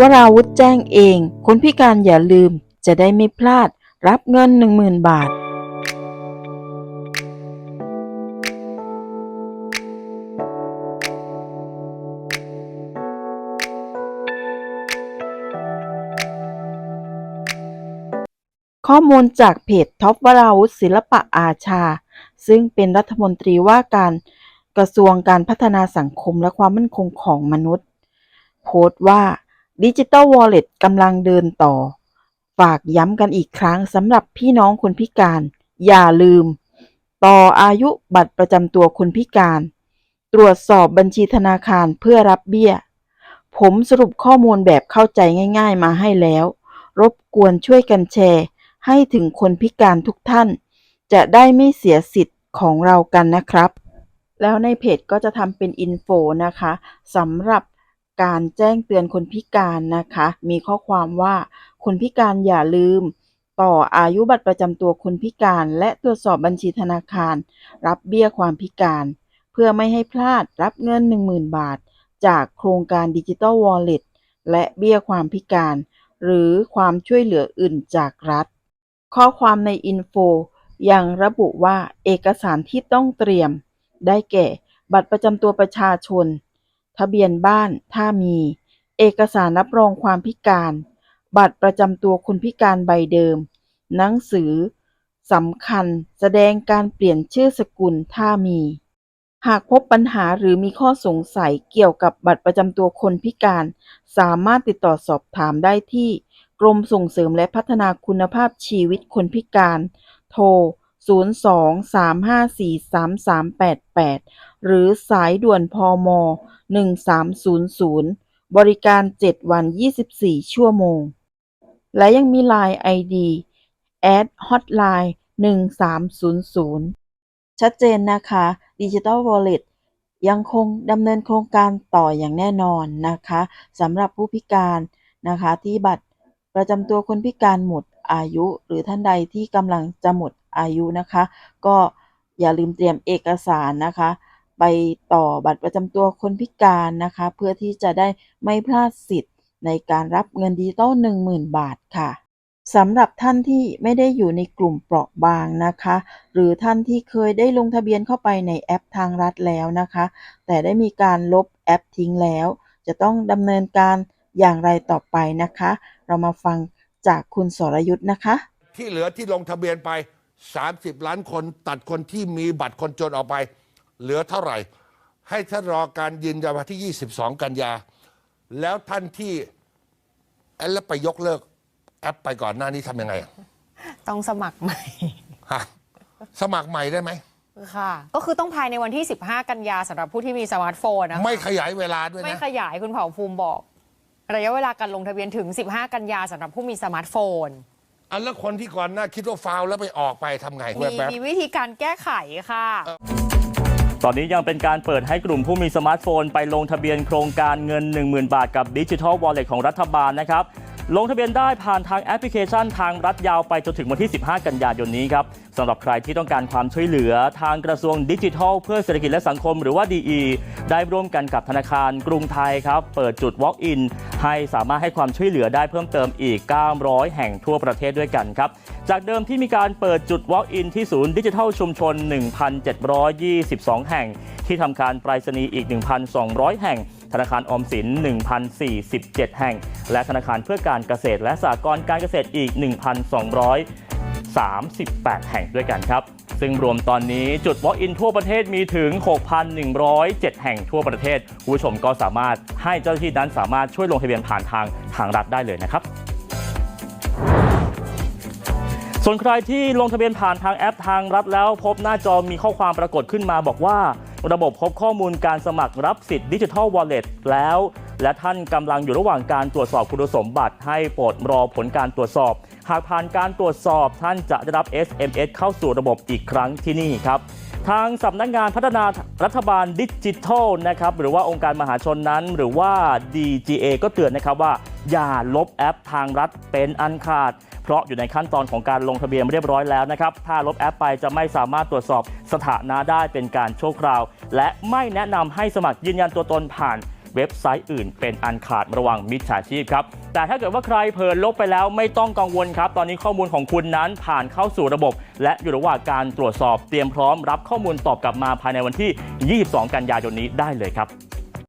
วราวุธแจ้งเอง คนพิการอย่าลืม จะได้ไม่พลาด รับเงิน 10,000 บาทข้อมูลจากเพจท็อปวราวุธศิลปะอาชา ซึ่งเป็นรัฐมนตรีว่าการกระทรวงการพัฒนาสังคมและความมั่นคงของมนุษย์ โพสต์ว่า ดิจิ t a l Wallet กำลังเดินต่อ ฝากย้ำกันอีกครั้งสำหรับพี่น้องคนพิการ อย่าลืม ต่ออายุบัตรประจำตัวคนพิการ ตรวจสอบบัญชีธนาคารเพื่อรับเบี้ย ผมสรุปข้อมูลแบบเข้าใจง่าย ๆ มาให้แล้ว รบกวนช่วยกันแชร์ ให้ถึงคนพิการทุกท่าน จะได้ไม่เสียสิทธิ์ของเรากันนะครับ แล้วในเพจก็จะทำเป็นอินโฟนะคะสำหรับ การแจ้งเตือนคนพิการนะคะ มีข้อความว่า คนพิการอย่าลืม ต่ออายุบัตรประจำตัวคนพิการ และตรวจสอบบัญชีธนาคาร รับเบี้ยความพิการ เพื่อไม่ให้พลาดรับเงิน 10,000 บาท จากโครงการดิจิ t a l Wallet และเบี้ยความพิการ หรือความช่วยเหลืออื่นจากรัฐ ข้อความในอินโฟยังระบุว่าเอกสารที่ต้องเตรียม ได้แก่ บัตรประจำตัวประชาชน ทะเบียนบ้านถ้ามี เอกสารรับรองความพิการ บัตรประจำตัวคนพิการใบเดิม หนังสือสำคัญแสดงการเปลี่ยนชื่อสกุลถ้ามี หากพบปัญหาหรือมีข้อสงสัยเกี่ยวกับบัตรประจำตัวคนพิการ สามารถติดต่อสอบถามได้ที่ กรมส่งเสริมและพัฒนาคุณภาพชีวิตคนพิการ โทร 02-354-3388 หรือสายด่วนพม 1300 บริการ 7 วัน 24 ชั่วโมง และยังมี Line ID at hotline 1300 ชัดเจนนะคะ Digital Wallet ยังคงดำเนินโครงการต่ออย่างแน่นอนนะคะสำหรับผู้พิการนะคะที่บัตรประจำตัวคนพิการหมดอายุ หรือท่านใดที่กำลังจะหมดอายุนะคะ ก็อย่าลืมเตรียมเอกสารนะคะ ไปต่อบัตรประจำตัวคนพิการนะคะ เพื่อที่จะได้ไม่พลาดสิทธิ์ ในการรับเงินดิจิตอล10,000 บาทค่ะสำหรับท่านที่ไม่ได้อยู่ในกลุ่มเปราะบางนะคะ หรือท่านที่เคยได้ลงทะเบียนเข้าไปในแอปทางรัฐแล้วนะคะ แต่ได้มีการลบแอปทิ้งแล้ว จะต้องดำเนินการอย่างไรต่อไปนะคะ เรามาฟังจากคุณสรยุทธ์นะคะ ที่เหลือที่ลงทะเบียนไป 30 ล้านคนตัดคนที่มีบัตรคนจนออกไป เหลือเท่าไหร่ ให้ท่านรอการยืนยันวันที่ 22 กันยา แล้วท่านที่เอ๊ะแล้วไปยกเลิกแอปไปก่อนหน้านี้ทำยังไงอะต้องสมัครใหม่ ฮะสมัครใหม่ได้ไหม ค่ะ ก็คือต้องภายในวันที่ 15 กันยาสำหรับผู้ที่มีสมาร์ทโฟนนะคะไม่ขยายเวลาด้วยไม่นะ ขยายคุณเผ่าภูมิบอก ระยะเวลาการลงทะเบียนถึง 15 กันยาสำหรับผู้มีสมาร์ทโฟน อันแล้วคนที่ก่อนหน้าคิดว่าฟาวล์แล้วไปออกไปทำไงมีแบบ มีวิธีการแก้ไขค่ะ ตอนนี้ยังเป็นการเปิดให้กลุ่มผู้มีสมาร์ทโฟนไปลงทะเบียนโครงการเงิน 10,000 บาทกับดิจิทัลวอลเล็ตของรัฐบาลนะครับ ลงทะเบียนได้ผ่านทางแอปพลิเคชันทางรัฐยาวไปจนถึงวันที่ 15 กันยายนนี้ครับสำหรับใครที่ต้องการความช่วยเหลือทางกระทรวงดิจิทัล เพื่อเศรษฐกิจและสังคมหรือว่า DE ได้ร่วมกันกับธนาคารกรุงไทยครับ เปิดจุด Walk-in ให้สามารถให้ความช่วยเหลือได้เพิ่มเติมอีก 900 แห่งทั่วประเทศด้วยกันครับ จากเดิมที่มีการเปิดจุด Walk-in ที่ศูนย์ดิจิทัลชุมชน 1,722 แห่ง ที่ทำการไปรษณีย์อีก 1,200 แห่ง ธนาคารออมสิน 1,047 แห่ง และธนาคารเพื่อการเกษตร และสหกรณ์การเกษตรอีก 1,238 แห่งด้วยกันครับ ซึ่งรวมตอนนี้จุด Walk-in ทั่วประเทศมีถึง 6,107 แห่งทั่วประเทศคุณผู้ชมก็สามารถให้เจ้าหน้าที่นั้นสามารถช่วยลงทะเบียนผ่านทางทางรัฐได้เลยนะครับส่วนใครที่ลงทะเบียนผ่านทางแอปทางรัฐแล้วพบหน้าจอมีข้อความปรากฏขึ้นมาบอกว่า ระบบพบข้อมูลการสมัครรับสิทธิ์ดิจิทัลวอลเล็ตแล้ว และท่านกำลังอยู่ระหว่างการตรวจสอบคุณสมบัติ ให้โปรดรอผลการตรวจสอบ หากผ่านการตรวจสอบท่านจะได้รับ SMS เข้าสู่ระบบอีกครั้งที่นี่ครับทางสำนักงานพัฒนารัฐบาลดิจิทัลนะครับหรือว่าองค์การมหาชนนั้น หรือว่า DGA ก็เตือนนะครับว่า อย่าลบแอปทางรัฐเป็นอันขาด เพราะอยู่ในขั้นตอนของการลงทะเบียนเรียบร้อยแล้วนะครับ ถ้าลบแอปไปจะไม่สามารถตรวจสอบสถานะได้เป็นการชั่วคราว และไม่แนะนำให้สมัครยืนยันตัวตนผ่านเว็บไซต์อื่นเป็นอันขาดระวังมิจฉาชีพครับ แต่ถ้าเกิดว่าใครเผลอลบไปแล้วไม่ต้องกังวลครับ ตอนนี้ข้อมูลของคุณนั้นผ่านเข้าสู่ระบบ และอยู่ระหว่างการตรวจสอบเตรียมพร้อมรับข้อมูลตอบกลับมาภายในวันที่ 22 กันยายนนี้ได้เลยครับ